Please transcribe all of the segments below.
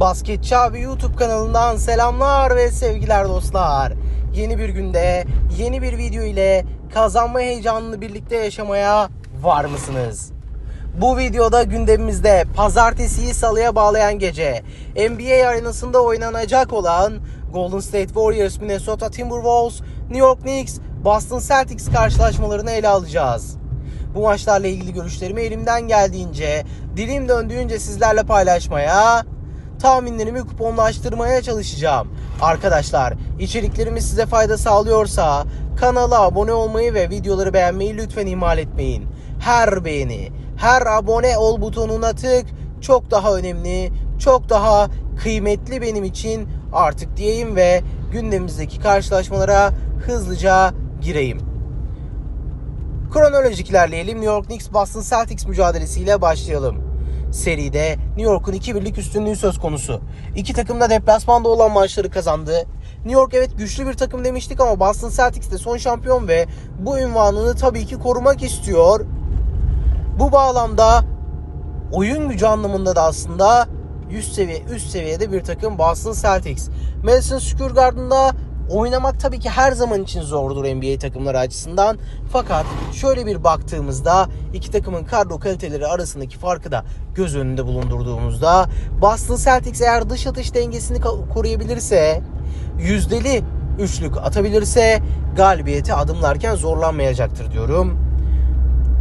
Basketçi abi YouTube kanalından selamlar ve sevgiler dostlar. Yeni bir günde yeni bir video ile kazanma heyecanını birlikte yaşamaya var mısınız? Bu videoda gündemimizde pazartesiyi salıya bağlayan gece NBA arenasında oynanacak olan Golden State Warriors, Minnesota Timberwolves, New York Knicks, Boston Celtics karşılaşmalarını ele alacağız. Bu maçlarla ilgili görüşlerimi elimden geldiğince, dilim döndüğünce sizlerle paylaşmaya, tahminlerimi kuponlaştırmaya çalışacağım. Arkadaşlar, içeriklerimiz size fayda sağlıyorsa kanala abone olmayı ve videoları beğenmeyi lütfen ihmal etmeyin. Her beğeni, her abone ol butonuna tık çok daha önemli, çok daha kıymetli benim için artık diyeyim ve gündemimizdeki karşılaşmalara hızlıca gireyim. Kronolojik ilerleyelim. New York Knicks Boston Celtics mücadelesiyle başlayalım. Seride New York'un 2-1'lik üstünlüğü söz konusu. İki takım da deplasmanda olan maçları kazandı. New York evet güçlü bir takım demiştik ama Boston Celtics de son şampiyon ve bu ünvanını tabii ki korumak istiyor. Bu bağlamda oyun gücü anlamında da aslında üst seviye üst seviyede bir takım Boston Celtics. Madison Square Garden'da oynamak tabii ki her zaman için zordur NBA takımları açısından. Fakat şöyle bir baktığımızda iki takımın kadro kaliteleri arasındaki farkı da göz önünde bulundurduğumuzda Boston Celtics eğer dış atış dengesini koruyabilirse yüzdeli üçlük atabilirse galibiyete adımlarken zorlanmayacaktır diyorum.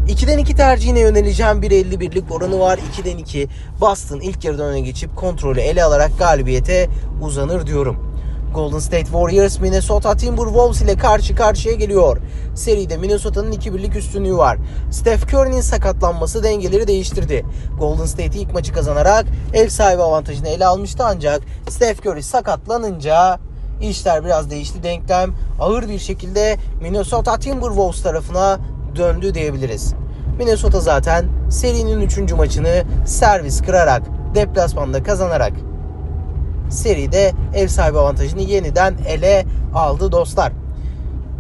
2'den 2 tercihine yöneleceğim. 1.51'lik oranı var. 2'den 2 Boston ilk yarıdan öne geçip kontrolü ele alarak galibiyete uzanır diyorum. Golden State Warriors Minnesota Timberwolves ile karşı karşıya geliyor. Seride Minnesota'nın 2-1'lik üstünlüğü var. Steph Curry'nin sakatlanması dengeleri değiştirdi. Golden State ilk maçı kazanarak ev sahibi avantajını ele almıştı ancak Steph Curry sakatlanınca işler biraz değişti. Denklem ağır bir şekilde Minnesota Timberwolves tarafına döndü diyebiliriz. Minnesota zaten serinin 3. maçını servis kırarak deplasmanda kazanarak seride ev sahibi avantajını yeniden ele aldı dostlar.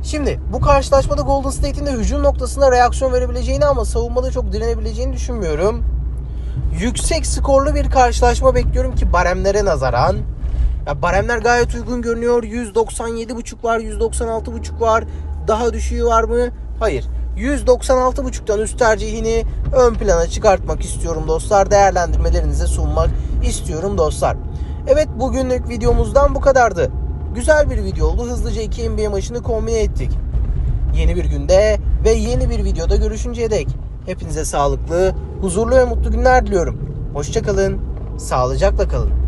Şimdi bu karşılaşmada Golden State'in de hücum noktasında reaksiyon verebileceğini ama savunmada çok direnebileceğini düşünmüyorum. Yüksek skorlu bir karşılaşma bekliyorum ki baremlere nazaran. Ya baremler gayet uygun görünüyor. 197.5 var, 196.5 var. Daha düşüğü var mı? Hayır. 196.5'tan üst tercihini ön plana çıkartmak istiyorum dostlar. Değerlendirmelerinize sunmak istiyorum dostlar. Evet bugünlük videomuzdan bu kadardı. Güzel bir video oldu. Hızlıca iki NBA maçını kombine ettik. Yeni bir günde ve yeni bir videoda görüşünceye dek hepinize sağlıklı, huzurlu ve mutlu günler diliyorum. Hoşçakalın, sağlıcakla kalın.